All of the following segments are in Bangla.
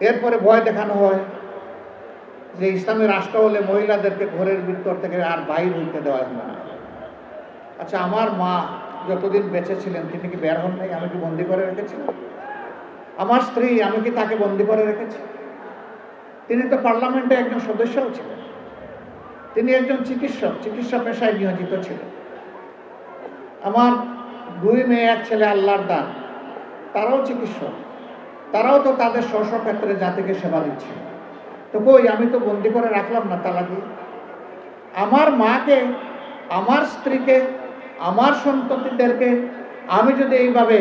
এরপরে ভয় দেখানো হয় যে ইসলামী রাষ্ট্র হলে মহিলাদেরকে ঘরের ভিতর থেকে আর বাইর হইতে দেওয়া হবে না। আচ্ছা আমার মা যতদিন বেঁচে ছিলেন, তিনি কি বের হন নাই? আমি কি বন্দি করে রেখেছিলাম? আমার স্ত্রী, আমি কি তাকে বন্দি করে রেখেছি? তিনি তো পার্লামেন্টে একজন সদস্যও ছিলেন। তিনি একজন চিকিৎসক, চিকিৎসা পেশায় নিয়োজিত ছিলেন। আমার দুই মেয়ে, এক ছেলে, আল্লাহর দান, তারাও চিকিৎসক। তারাও তো তাদের স্ব ক্ষেত্রে জাতিকে সেবা দিচ্ছে। তো কই, আমি তো বন্দি করে রাখলাম না তালা আমার মাকে, আমার স্ত্রীকে, আমার সন্ততিদেরকে আমি যদি এইভাবে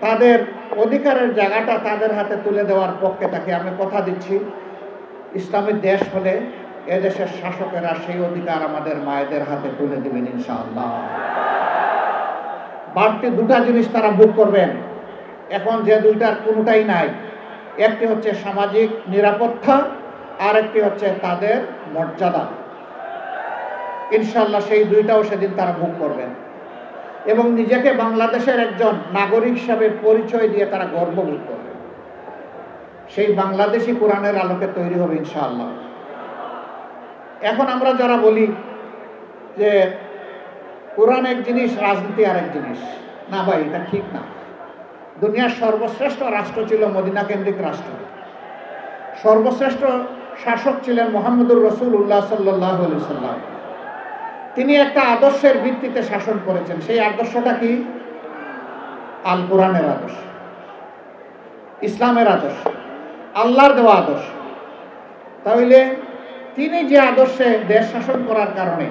তাদের অধিকারের জায়গাটা তাদের হাতে তুলে দেওয়ার পক্ষে তাকে আমি কথা দিচ্ছি ইসলামের দেশ হলে এদেশের শাসকেরা সেই অধিকার আমাদের মায়েদের হাতে তুলে দেবেন ইনশাআল্লাহ। বাড়তি দুটা জিনিস তারা বুক করবেন। এখন যে দুইটার কোনোটাই নাই। একটি হচ্ছে সামাজিক নিরাপত্তা আর একটি হচ্ছে তাদের মর্যাদা। ইনশাল্লাহ সেই দুইটাও সেদিন তারা ভোগ করবেন। এবং নিজেকে বাংলাদেশের একজন নাগরিক হিসাবে পরিচয় দিয়ে তারা গর্ববোধ করবে সেই বাংলাদেশি কোরআনের আলোকে তৈরি হবে ইনশাআল্লাহ। এখন আমরা যারা বলি যে কোরআন এক জিনিস, রাজনীতি আর এক জিনিস। না ভাই, এটা ঠিক না। দুনিয়ার সর্বশ্রেষ্ঠ রাষ্ট্র ছিল মদিনা কেন্দ্রিক রাষ্ট্র। সর্বশ্রেষ্ঠ শাসক ছিলেন মোহাম্মদুর রসুল উল্লাহ সাল্লাহ সাল্লাম। তিনি একটা আদর্শের ভিত্তিতে শাসন করেছেন। সেই আদর্শটা কি? আল কোরআনের আদর্শ। ইসলামের আদর্শ। আল্লাহর দেওয়া আদর্শ। তাহলে তিনি যে আদর্শে দেশ শাসন করার কারণে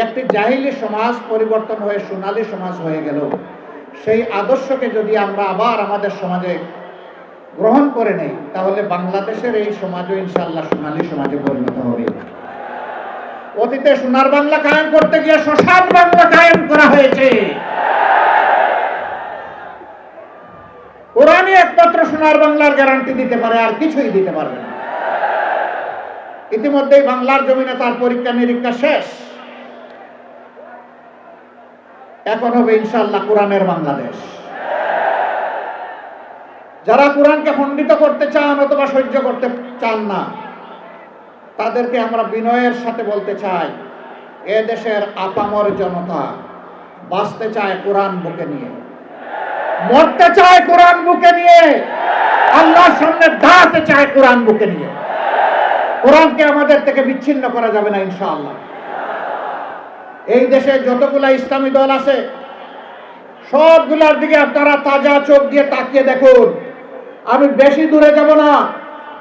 একটি জাহিলি সমাজ পরিবর্তন হয়ে সোনালী সমাজ হয়ে গেল। সেই আদর্শকে যদি আমরা আবার আমাদের সমাজে গ্রহণ করে নেই, তাহলে বাংলাদেশের এই সমাজও ইনশাল্লাহ সোনালী সমাজে পরিণত হবে। অতীতে সোনার বাংলা কায়েম করতে গিয়ে শ্মশান বাংলা কায়েম করা হয়েছে। কোরআনই একমাত্র সোনার বাংলার গ্যারান্টি দিতে পারে, আর কিছুই দিতে পারবে না। ইতিমধ্যেই বাংলার জমিনে তার পরীক্ষা নিরীক্ষা শেষ। এখন হবে ইনশাল্লাহ কোরআনের বাংলাদেশ। যারা কোরআনকে খণ্ডিত করতে চান অথবা সহ্য করতে চান না, তাদেরকে আমরা বিনয়ের সাথে বলতে চাই, এ দেশের আপামর জনতা বাঁচতে চায় কোরআন বুকে নিয়ে। মরতে চায় কোরআন বুকে নিয়ে। আল্লাহর সামনে দাঁড়াতে চায় কোরআন বুকে নিয়ে। কোরআনকে আমাদের থেকে বিচ্ছিন্ন করা যাবে না ইনশাআল্লাহ। এই দেশে যতগুলা ইসলামী দল আছে, সবগুলার দিকে আপনারা তাজা চোখ দিয়ে তাকিয়ে দেখুন। আমি বেশি দূরে যাব না,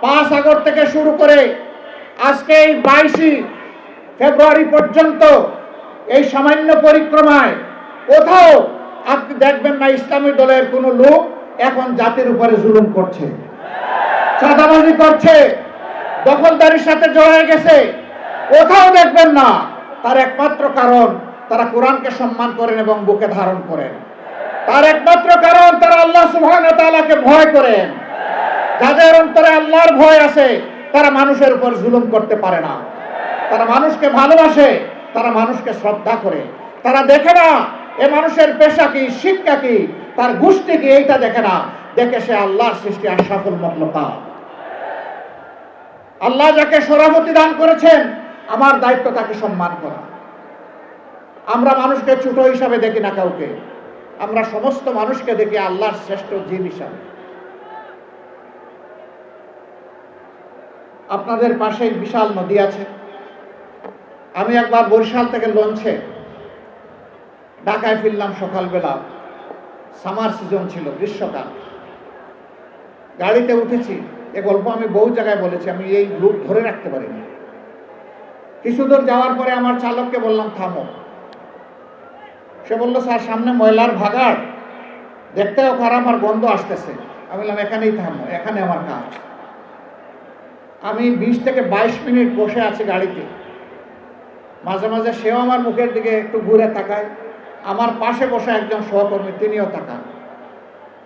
পাঁচ আগস্ট থেকে শুরু করে আজকে এই বাইশে ফেব্রুয়ারি পর্যন্ত এই সামান্য পরিক্রমায় কোথাও আপনি দেখবেন না ইসলামী দলের কোনো লোক এখন জাতির উপরে জুলুম করছে। চাঁদাবাজি করছে, দখলদারির সাথে জড়িয়ে গেছে, কোথাও দেখবেন না। তার একমাত্র কারণ তারা কোরআনকে সম্মান করেন এবং বুকে ধারণ করেন। তার একমাত্র কারণ তারা আল্লাহ সুবহান তাআলাকে ভয় করেন। যাদের অন্তরে আল্লাহর ভয় আছে, তারা মানুষের উপর জুলুম করতে পারে না। তারা মানুষকে ভালোবাসে, তারা মানুষকে শ্রদ্ধা করে। তারা দেখে না, এ মানুষের পেশা কি, শিক্ষা কি, তার গোষ্ঠী কি, এইটা দেখে না। দেখে সে আল্লাহর সৃষ্টি আশাফুল মতলতা আল্লাহ যাকে সরাফতি দান করেছেন আমার দায়িত্ব তাকে সম্মান করা। আমরা মানুষকে ছোট হিসাবে দেখি না কাউকে। আমরা সমস্ত মানুষকে দেখি আল্লাহর শ্রেষ্ঠ জীব হিসাবে। আপনাদের পাশেই বিশাল নদী আছে। আমি একবার বরিশাল থেকে লঞ্চে ঢাকায় ফিরলাম সকালবেলা। সামার সিজন ছিল, গ্রীষ্মকাল। গাড়িতে উঠেছি। এ গল্প আমি বহু জায়গায় বলেছি, আমি এই রূপ ধরে রাখতে পারিনি। কিছু দূর যাওয়ার পরে আমার চালককে বললাম, থামো। সে বলল, স্যার, সামনে ময়লার ভাগাড়। দেখতেও খারাপ, আর গন্ধ আসতেছে। আমি বললাম, এখানেই থামো, এখানে আমার কাজ। আমি বিশ থেকে বাইশ মিনিট বসে আছি গাড়িতে। মাঝে মাঝে সেও আমার মুখের দিকে একটু ঘুরে তাকায়। আমার পাশে বসে একজন সহকর্মী, তিনিও তাকান।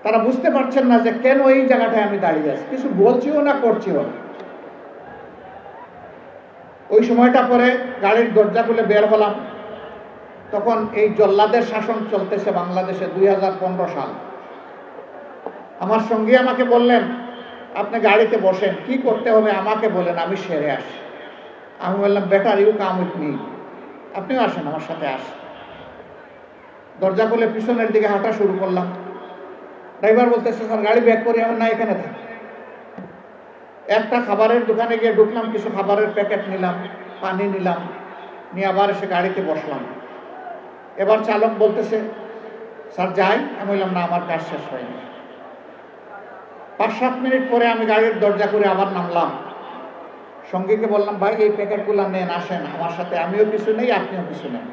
তারা বুঝতে পারছেন না যে কেন এই জায়গাটায় আমি দাঁড়িয়ে আছি। কিছু বলছিও না, করছিও না। ওই সময়টা পরে গাড়ির দরজা খুলে বের হলাম। তখন এই জল্লাদের শাসন চলতেছে বাংলাদেশে দুই হাজার পনেরো সাল। আমার সঙ্গী আমাকে বললেন, আপনি গাড়িতে বসেন, কি করতে হবে আমাকে বলেন, আমি সেরে আসি। আমি বললাম better you come with me আপনিও আসেন আমার সাথে আসেন দরজা খুলে পিছনের দিকে হাঁটা শুরু করলাম। ড্রাইভার বলতেছে, স্যার, গাড়ি ব্যাক করি, আমার না এখানে থাক। একটা খাবারের দোকানে গিয়ে ঢুকলাম, কিছু খাবারের প্যাকেট নিলাম, পানি নিলাম, নিয়ে আবার এসে গাড়িতে বসলাম। এবার চালক বলতেছে, স্যার, যাই। আমি বললাম, না, আমার কাজ শেষ হয়নি। পাঁচ সাত মিনিট পরে আমি গাড়ির দরজা করে আবার নামলাম। সঙ্গীকে বললাম, ভাই, এই প্যাকেটগুলো নেন, আসেন, আমার সাথে আমিও কিছু নেই, আপনিও কিছু নেন।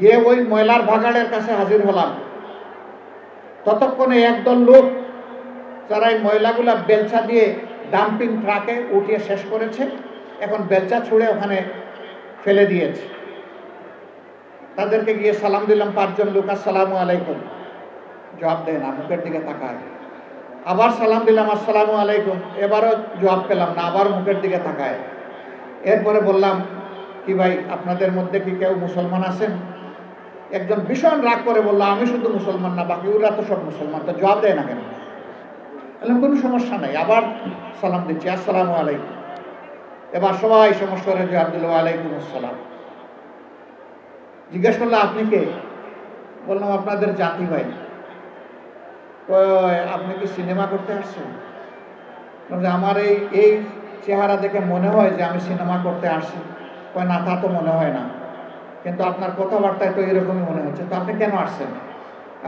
গিয়ে ওই ময়লার ভাগাড়ের কাছে হাজির হলাম। ততক্ষণে একদল লোক যারা এই ময়লাগুলা বেলচা দিয়ে ডাম্পিং ট্রাকে উঠিয়ে শেষ করেছে। এখন বেলচা ছুঁড়ে ওখানে ফেলে দিয়েছে। তাদেরকে গিয়ে সালাম দিলাম, পাঁচজন লোক, আসসালামু আলাইকুম। জবাব দেয় না মুখের দিকে তাকায়। আবার সালাম দিলাম, আসসালামু আলাইকুম। এবারও জবাব পেলাম না, আবার মুখের দিকে তাকায়। এরপরে বললাম, কি ভাই, আপনাদের মধ্যে কি কেউ মুসলমান আছেন? একজন ভীষণ রাগ করে বলল, আমি শুধু মুসলমান না, বাকি ওরা তো সব মুসলমান। তো জবাব দেয় না কেন? বললাম কোনো সমস্যা নাই। আবার সালাম দিচ্ছি। আসসালামু আলাইকুম। এবার সবাই সমস্যারে জবাব দিল আলাইকুম আসসালাম। জিজ্ঞেস করল আপনি কে? বললাম, আপনাদের জাতি ভাই। আপনি কি সিনেমা করতে আসছেন? আমার এই এই চেহারা দেখে মনে হয় যে আমি সিনেমা করতে আসছি। কয়, না, তা তো মনে হয় না। কিন্তু আপনার কথাবার্তায় তো এরকমই মনে হচ্ছে। তো আপনি কেন আসছেন?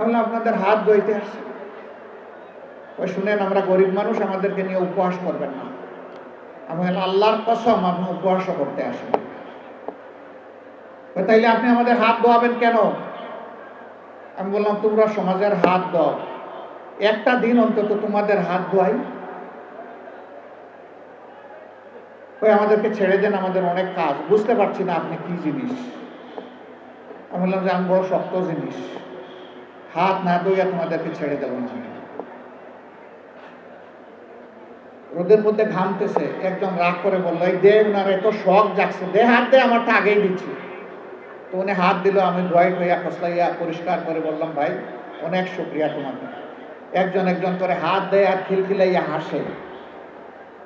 আমি আপনাদের হাত ধইতে আসছি। ওই শুনেন, আমরা গরিব মানুষ, আমাদেরকে নিয়ে উপহাস করবেন না। আমি আল্লাহর কসম, আপনি উপহাসও করতে আসেন। তাইলে আপনি আমাদের হাত ধোয়াবেন কেন? আমি বললাম, তোমরা সমাজের হাত দাও একটা দিন অন্তত তোমাদের হাত ধোয়াই। ওই আমাদেরকে ছেড়ে দেন, আমাদের অনেক কাজ। বুঝতে পারছি না আপনি কি জিনিস। আমি বললাম যে, আমি বড় শক্ত জিনিস। হাত না ধুইয়া তোমাদেরকে ছেড়ে দেবো না। রোদের মধ্যে ঘামতেছে একজন রাগ করে বলল, এই দে উনার, এত শখ জাগছে, দে হাত দে আমারটা আগেই দিচ্ছি। তো উনি হাত দিল, আমি ধোয়াই হইয়া খসলাইয়া পরিষ্কার করে বললাম, ভাই, অনেক শুক্রিয়া তোমাকে। একজন একজন করে হাত দেয় আর খিলখিলাইয়া হাসে।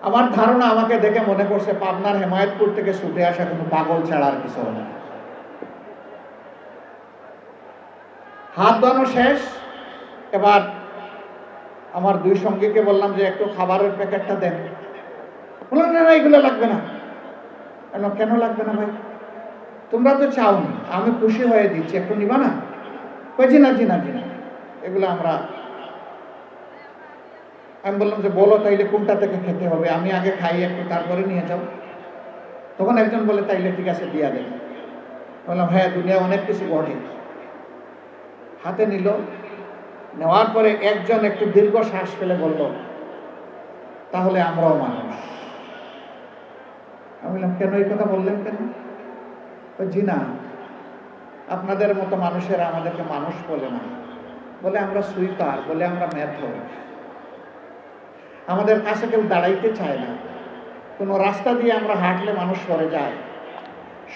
আমার ধারণা আমাকে দেখে মনে করছে পাবনার হেমায়তপুর থেকে ছুটে আসা কোনো পাগল ছাড়ার কিছু না। হাত ধোয়ানো শেষ, এবার আমার দুই সঙ্গীকে বললাম যে একটু খাবারের প্যাকেটটা দেন। বললাম না এগুলো লাগবে না। বললাম, কেন লাগবে না ভাই? তোমরা তো চাওনি আমি খুশি হয়ে দিচ্ছি একটু নিবা না? জি না জি না জি না। এগুলো আমরা আমি বললাম যে বলো তাইলে কোনটা থেকে খেতে হবে? আমি আগে খাই একটু তারপরে নিয়ে যাও। তখন একজন বলে তাইলে ঠিক আছে দিয়া দেবে বললাম হ্যাঁ দুনিয়া অনেক কিছু ঘটে হাতে নিল নেওয়ার পরে একজন একটু দীর্ঘ শ্বাস ফেলে বলল, তাহলে আমরাও মানুষ। আমি বললাম, কেন এই কথা বললেন কেন? জি না, আপনাদের মতো মানুষেরা আমাদেরকে মানুষ বলে না। বলে আমরা সুইপার, বলে আমরা মেথর আমাদের কাছে কেউ দাঁড়াইতে চায় না। কোনো রাস্তা দিয়ে আমরা হাঁটলে মানুষ সরে যায়।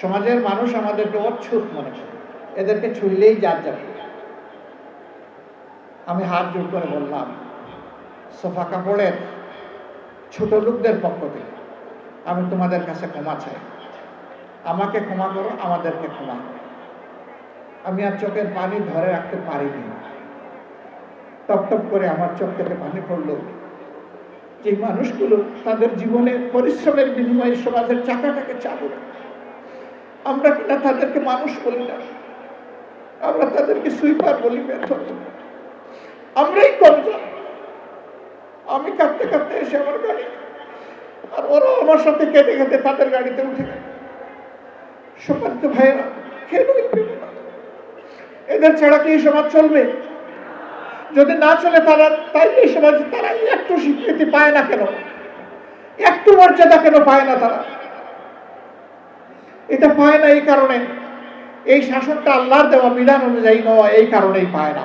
সমাজের মানুষ আমাদেরকে অচ্ছুত মনে করে। এদেরকে ছুঁইলেই যার যাবে আমি হাত জোর করে বললাম, সোফা কাপড়ের ছোট লোকদের পক্ষ থেকে আমি তোমাদের কাছে ক্ষমা চাই। আমাকে ক্ষমা করো, আমাদেরকে ক্ষমা আমি আর চোখের পানি ধরে রাখতে পারিনি। টপ টপ করে আমার চোখ থেকে পানি পড়ল। যে মানুষগুলো তাদের জীবনের পরিশ্রমের বিনিময়ে সমাজের চাকাটাকে চালু আমরা কিনা তাদেরকে মানুষ বলি না। আমরা তাদেরকে সুইপার বলি ব্যর্থ আমরাই কমজোর। আমি কাঁদতে কাঁদতে এসে আমার গাড়ি, আর ওরা আমার সাথে কেঁদে কেঁদে তাদের গাড়িতে উঠে ভাইয়েরা? এদের ছাড়া কি সমাজ চলবে? যদি না চলে তারা তাই এই সমাজে তারা একটু স্বীকৃতি পায় না কেন? একটু মর্যাদা কেন পায় না তারা? এটা পায় না এই কারণে। এই শাসনটা আল্লাহর দেওয়া বিধান অনুযায়ী নয়, এই কারণেই পায় না।